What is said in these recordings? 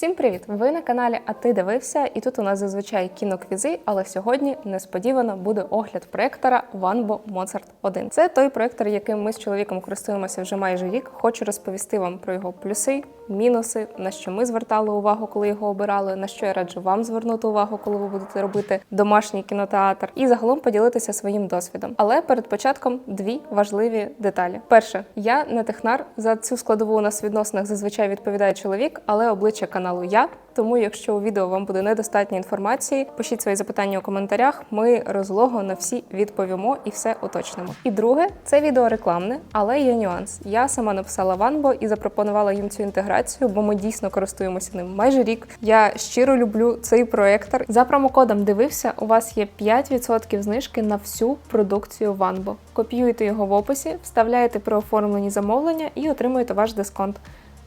Всім привіт! Ви на каналі А ти дивився, і тут у нас зазвичай кіноквізи, але сьогодні несподівано буде огляд проєктора Vanbo Mozart 1. Це той проєктор, яким ми з чоловіком користуємося вже майже рік. Хочу розповісти вам про його плюси, мінуси, на що ми звертали увагу, коли його обирали, на що я раджу вам звернути увагу, коли ви будете робити домашній кінотеатр, і загалом поділитися своїм досвідом. Але перед початком дві важливі деталі. Перше, я не технар. За цю складову у нас в відносинах зазвичай відповідає чоловік, але обличчя каналу я. Тому, якщо у відео вам буде недостатньо інформації, пишіть свої запитання у коментарях. Ми розлого на всі відповімо і все уточнимо. І друге, це відео рекламне, але є нюанс. Я сама написала Ванбо і запропонувала їм цю інтеграцію, бо ми дійсно користуємося ним майже рік. Я щиро люблю цей проектор. За промокодом дивився, у вас є 5% знижки на всю продукцію Ванбо. Копіюєте його в описі, вставляєте при оформленні замовлення і отримуєте ваш дисконт.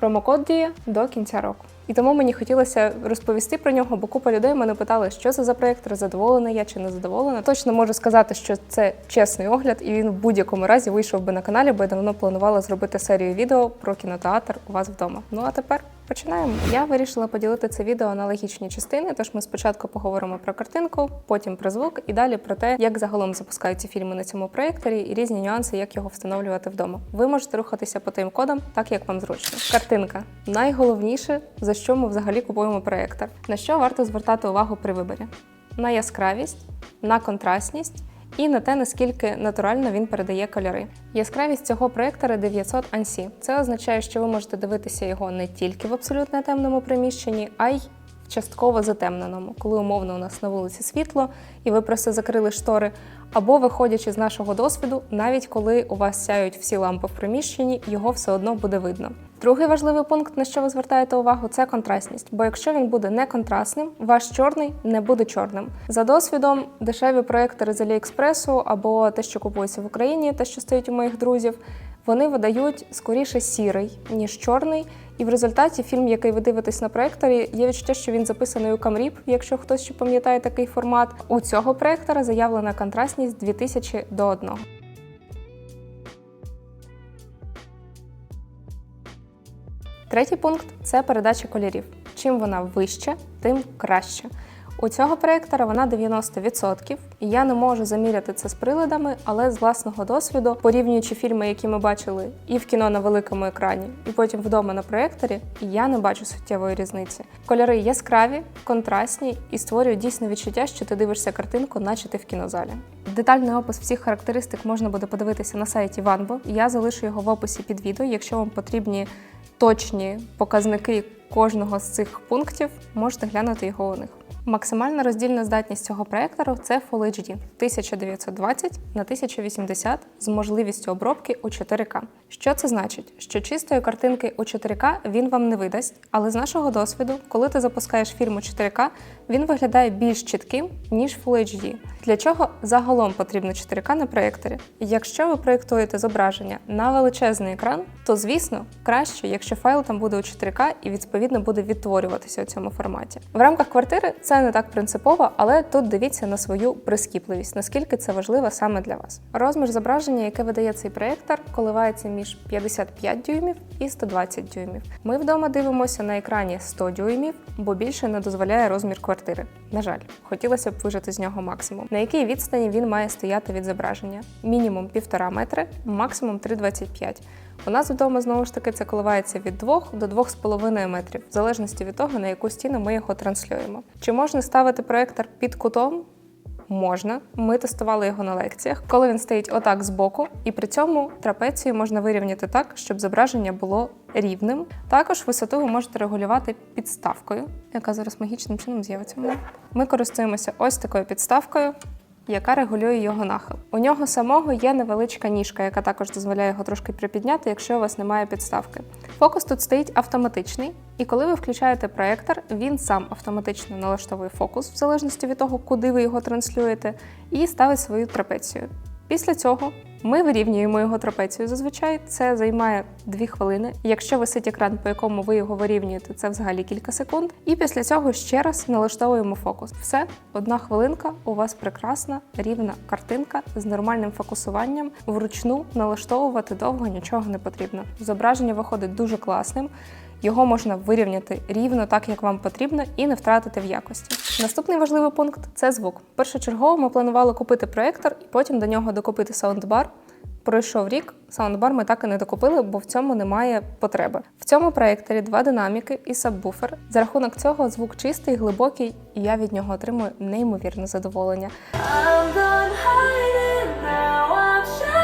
Промокод діє до кінця року. І тому мені хотілося розповісти про нього, бо купа людей мене питали, що це за проєкт, задоволена я чи не задоволена. Точно можу сказати, що це чесний огляд, і він в будь-якому разі вийшов би на каналі, бо я давно планувала зробити серію відео про кінотеатр у вас вдома. Ну а тепер починаємо. Я вирішила поділити це відео на логічні частини. Тож ми спочатку поговоримо про картинку, потім про звук, і далі про те, як загалом запускаються фільми на цьому проєкторі, і різні нюанси, як його встановлювати вдома. Ви можете рухатися по тим кодам, так як вам зручно. Картинка найголовніше, за що ми взагалі купуємо проєктор. На що варто звертати увагу при виборі? На яскравість, на контрастність. І на те, наскільки натурально він передає кольори. Яскравість цього проєктора 900 ANSI. Це означає, що ви можете дивитися його не тільки в абсолютно темному приміщенні, а й частково затемненому, коли умовно у нас на вулиці світло, і ви просто закрили штори. Або виходячи з нашого досвіду, навіть коли у вас сяють всі лампи в приміщенні, його все одно буде видно. Другий важливий пункт, на що ви звертаєте увагу, це контрастність. Бо якщо він буде не контрастним, ваш чорний не буде чорним. За досвідом, дешеві проектори з Аліекспресу або те, що купується в Україні, те, що стоїть у моїх друзів, вони видають скоріше сірий, ніж чорний. І в результаті фільм, який ви дивитесь на проекторі, є відчуття, що він записаний у Камріп, якщо хтось ще пам'ятає такий формат. У цього проектора заявлена контрастність 2000 до 1. Третій пункт це передача кольорів. Чим вона вища, тим краще. У цього проєктора вона 90%, і я не можу заміряти це з приладами, але з власного досвіду, порівнюючи фільми, які ми бачили і в кіно на великому екрані, і потім вдома на проєкторі, я не бачу суттєвої різниці. Кольори яскраві, контрастні і створюють дійсне відчуття, що ти дивишся картинку, наче ти в кінозалі. Детальний опис всіх характеристик можна буде подивитися на сайті Vanbo. Я залишу його в описі під відео, якщо вам потрібні точні показники кожного з цих пунктів, можете глянути його у них. Максимальна роздільна здатність цього проектору це Full HD 1920 на 1080 з можливістю обробки у 4К. Що це значить? Що чистої картинки у 4К він вам не видасть, але з нашого досвіду, коли ти запускаєш фільм у 4К, він виглядає більш чітким, ніж Full HD. Для чого загалом потрібно 4К на проєкторі? Якщо ви проєктуєте зображення на величезний екран, то звісно краще, якщо файл там буде у 4К і відповідно буде відтворюватися у цьому форматі. В рамках квартири це не так принципово, але тут дивіться на свою прискіпливість, наскільки це важливо саме для вас. Розмір зображення, яке видає цей проєктор, коливається між 55 дюймів і 120 дюймів. Ми вдома дивимося на екрані 100 дюймів, бо більше не дозволяє розмір квартири. На жаль, хотілося б вижити з нього максимум. На якій відстані він має стояти від зображення? Мінімум 1,5 метри, максимум 3,25. У нас вдома знову ж таки це коливається від 2 до 2,5 метрів, в залежності від того, на яку стіну ми його транслюємо. Чи можна ставити проектор під кутом? Можна. Ми тестували його на лекціях, коли він стоїть отак збоку, і при цьому трапецію можна вирівняти так, щоб зображення було рівним. Також висоту ви можете регулювати підставкою, яка зараз магічним чином з'явиться. Ми користуємося ось такою підставкою яка регулює його нахил. У нього самого є невеличка ніжка, яка також дозволяє його трошки припідняти, якщо у вас немає підставки. Фокус тут стоїть автоматичний, і коли ви включаєте проєктор, він сам автоматично налаштовує фокус, в залежності від того, куди ви його транслюєте, і ставить свою трапецію. Після цього ми вирівнюємо його трапецію. Зазвичай це займає 2 хвилини. Якщо висить екран, по якому ви його вирівнюєте, це взагалі кілька секунд. І після цього ще раз налаштовуємо фокус. Все, одна хвилинка. У вас прекрасна рівна картинка з нормальним фокусуванням. Вручну налаштовувати довго нічого не потрібно. Зображення виходить дуже класним. Його можна вирівняти рівно так, як вам потрібно, і не втратити в якості. Наступний важливий пункт це звук. Першочергово ми планували купити проектор і потім до нього докупити саундбар. Пройшов рік, саундбар ми так і не докупили, бо в цьому немає потреби. В цьому проєкторі два динаміки і сабвуфер. За рахунок цього звук чистий, глибокий, і я від нього отримую неймовірне задоволення. I'm hiding, now I'm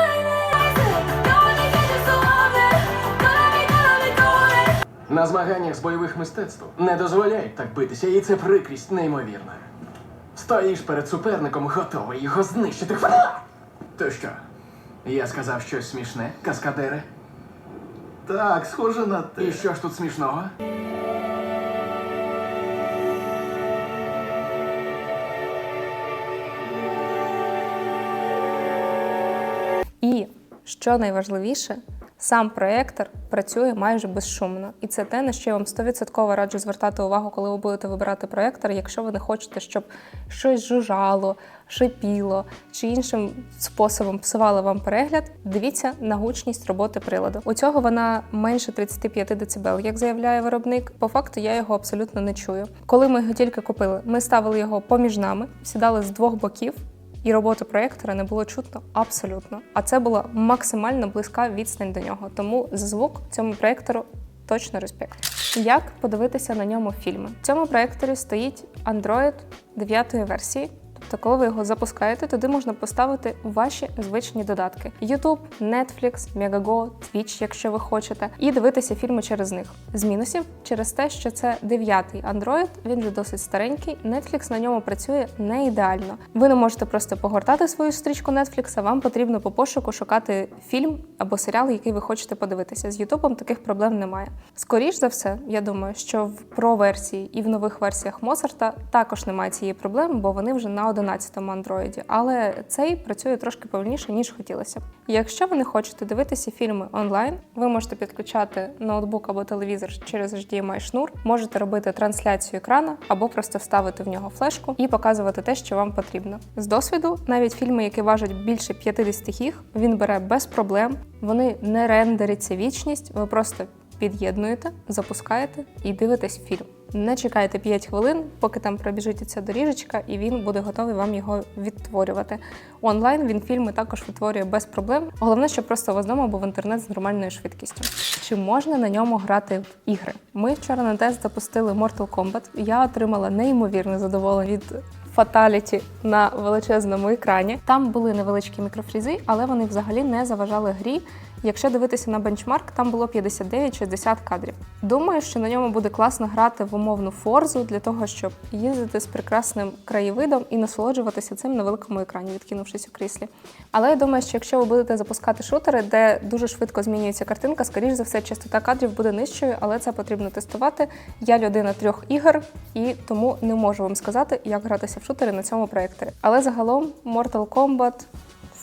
На змаганнях з бойових мистецтв не дозволяють так битися, і це прикрість неймовірна. Стоїш перед суперником, готовий його знищити. Фа! То що? Я сказав щось смішне, каскадери. Так, схоже на те. І що ж тут смішного? І що найважливіше, сам проєктор працює майже безшумно. І це те, на що я вам 100% раджу звертати увагу, коли ви будете вибирати проєктор, якщо ви не хочете, щоб щось жужжало, шипіло чи іншим способом псувало вам перегляд. Дивіться на гучність роботи приладу. У цього вона менше 35 дБ, як заявляє виробник. По факту я його абсолютно не чую. Коли ми його тільки купили, ми ставили його поміж нами, сідали з двох боків. І роботу проєктора не було чутно абсолютно. А це була максимально близька відстань до нього. Тому за звук цьому проєктору точно респект. Як подивитися на ньому фільми? В цьому проєкторі стоїть Android 9 версії. Тобто, коли ви його запускаєте, туди можна поставити ваші звичні додатки: YouTube, Netflix, Megago, Twitch, якщо ви хочете, і дивитися фільми через них. З мінусів через те, що це дев'ятий Android, він вже досить старенький. Netflix на ньому працює не ідеально. Ви не можете просто погортати свою стрічку Netflix, вам потрібно по пошуку шукати фільм або серіал, який ви хочете подивитися. З YouTube таких проблем немає. Скоріш за все, я думаю, що в Pro-версії і в нових версіях Mozart також немає цієї проблеми, бо вони вже на 11-му андроїді. Але цей працює трошки повільніше, ніж хотілося б. Якщо ви не хочете дивитися фільми онлайн, ви можете підключати ноутбук або телевізор через HDMI шнур, можете робити трансляцію екрана або просто вставити в нього флешку і показувати те, що вам потрібно. З досвіду, навіть фільми, які важать більше 50 гіг, він бере без проблем. Вони не рендеряться вічність, ви просто під'єднуєте, запускаєте і дивитесь фільм. Не чекайте 5 хвилин, поки там пробіжить ця доріжечка, і він буде готовий вам його відтворювати. Онлайн він фільми також відтворює без проблем. Головне, щоб просто у вас вдома був інтернет з нормальною швидкістю. Чи можна на ньому грати в ігри? Ми вчора на тест запустили Mortal Kombat. Я отримала неймовірне задоволення від фаталіті на величезному екрані. Там були невеличкі мікрофрізи, але вони взагалі не заважали грі. Якщо дивитися на бенчмарк, там було 59-60 кадрів. Думаю, що на ньому буде класно грати в умовну форзу для того, щоб їздити з прекрасним краєвидом і насолоджуватися цим на великому екрані, відкинувшись у кріслі. Але я думаю, що якщо ви будете запускати шутери, де дуже швидко змінюється картинка, скоріш за все, частота кадрів буде нижчою, але це потрібно тестувати. Я людина трьох ігор і тому не можу вам сказати, як гратися в шутери на цьому проєкторі. Але загалом Mortal Kombat,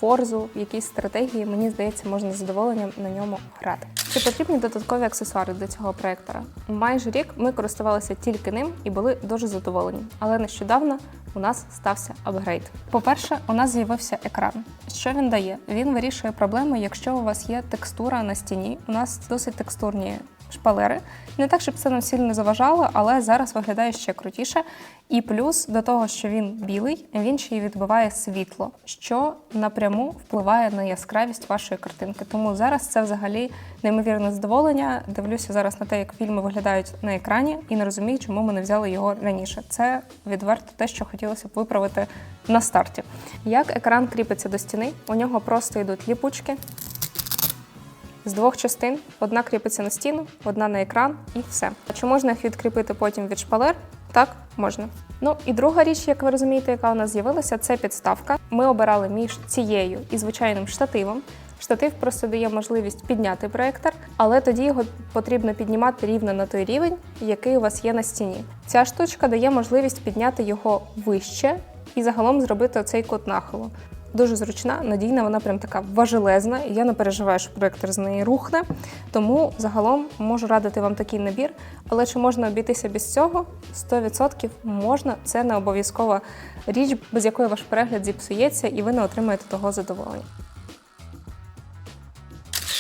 Форзу, якісь стратегії, мені здається, можна з задоволенням на ньому грати. Чи потрібні додаткові аксесуари для цього проєктора? Майже рік ми користувалися тільки ним і були дуже задоволені. Але нещодавно у нас стався апгрейд. По-перше, у нас з'явився екран. Що він дає? Він вирішує проблеми, якщо у вас є текстура на стіні. У нас досить текстурні шпалери. Не так, щоб це нам сильно заважало, але зараз виглядає ще крутіше. І плюс до того, що він білий, він ще й відбиває світло, що напряму впливає на яскравість вашої картинки. Тому зараз це взагалі неймовірне задоволення. Дивлюся зараз на те, як фільми виглядають на екрані, і не розумію, чому ми не взяли його раніше. Це відверто те, що хотілося б виправити на старті. Як екран кріпиться до стіни, у нього просто йдуть ліпучки з двох частин. Одна кріпиться на стіну, одна на екран і все. А чи можна їх відкріпити потім від шпалер? Так, можна. Ну і друга річ, як ви розумієте, яка у нас з'явилася, це підставка. Ми обирали між цією і звичайним штативом. Штатив просто дає можливість підняти проектор, але тоді його потрібно піднімати рівно на той рівень, який у вас є на стіні. Ця штучка дає можливість підняти його вище і загалом зробити оцей кут нахилу. Дуже зручна, надійна, вона прям така важелезна, і я не переживаю, що проектор з неї рухне. Тому загалом можу радити вам такий набір. Але чи можна обійтися без цього? 100% можна. Це не обов'язкова річ, без якої ваш перегляд зіпсується, і ви не отримаєте того задоволення.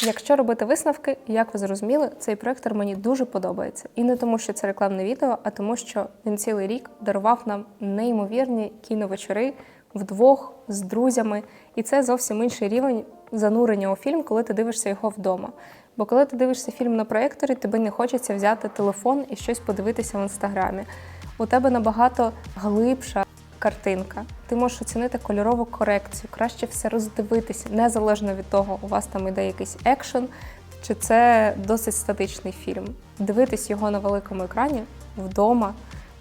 Якщо робити висновки, як ви зрозуміли, цей проектор мені дуже подобається. І не тому, що це рекламне відео, а тому, що він цілий рік дарував нам неймовірні кіновечори вдвох з друзями. І це зовсім інший рівень занурення у фільм, коли ти дивишся його вдома. Бо коли ти дивишся фільм на проєкторі, тобі не хочеться взяти телефон і щось подивитися в інстаграмі. У тебе набагато глибша картинка. Ти можеш оцінити кольорову корекцію, краще все роздивитися, незалежно від того, у вас там іде якийсь екшен, чи це досить статичний фільм. Дивитись його на великому екрані вдома,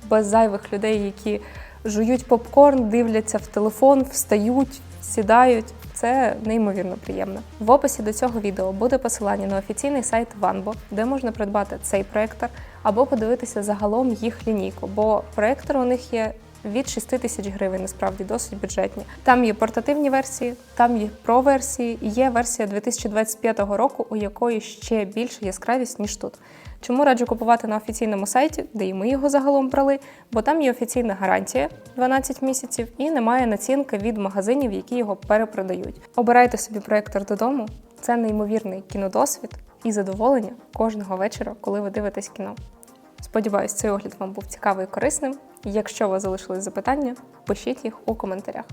без зайвих людей, які жують попкорн, дивляться в телефон, встають, сідають. Це неймовірно приємно. В описі до цього відео буде посилання на офіційний сайт Vanbo, де можна придбати цей проектор або подивитися загалом їх лінійку, бо проектори у них є від 6 тисяч гривень, насправді досить бюджетні. Там є портативні версії, там є про-версії, є версія 2025 року, у якої ще більша яскравість, ніж тут. Чому раджу купувати на офіційному сайті, де і ми його загалом брали, бо там є офіційна гарантія 12 місяців і немає націнки від магазинів, які його перепродають. Обирайте собі проектор додому. Це неймовірний кінодосвід і задоволення кожного вечора, коли ви дивитесь кіно. Сподіваюсь, цей огляд вам був цікавий і корисним. Якщо у вас залишились запитання, пишіть їх у коментарях.